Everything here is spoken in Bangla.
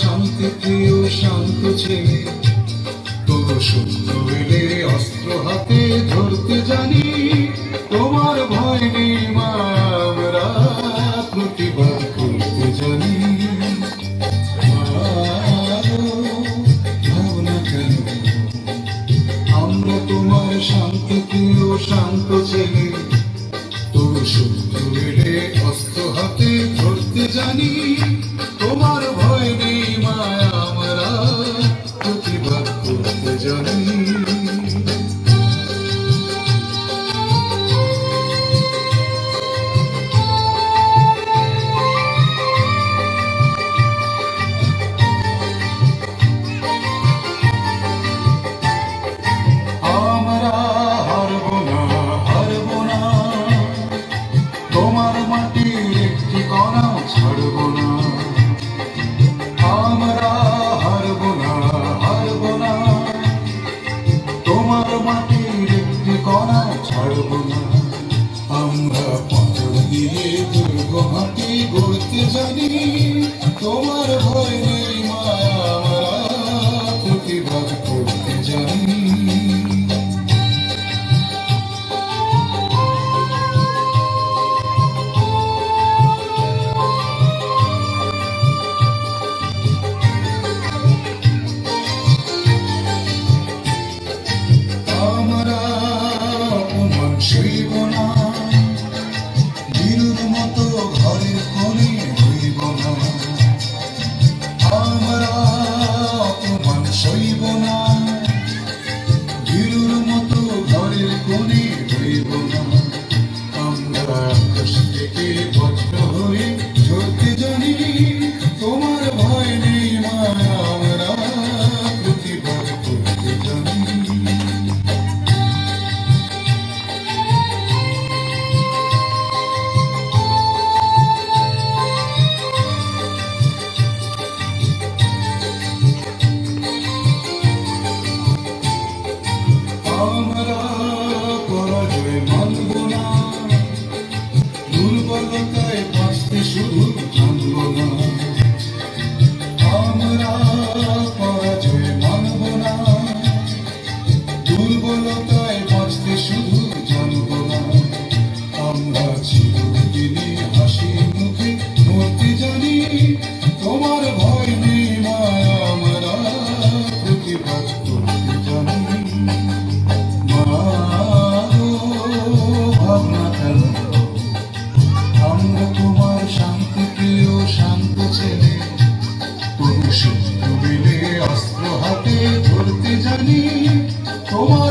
শান্তি, প্রিয় শান্ত ছেলে তোর শূন্য এলে অস্ত্র হাতে ধরতে জানি, তোমার ভয় নেই প্রতিবাদ করতে জানি। আমরা তোমার শান্ত, প্রিয় শান্ত ছেলে তোর শূন্য ছাড়ব না আমরা পাথর দিয়ে দুর্গ হাতি জানি। তোমার 是。জানি তোমার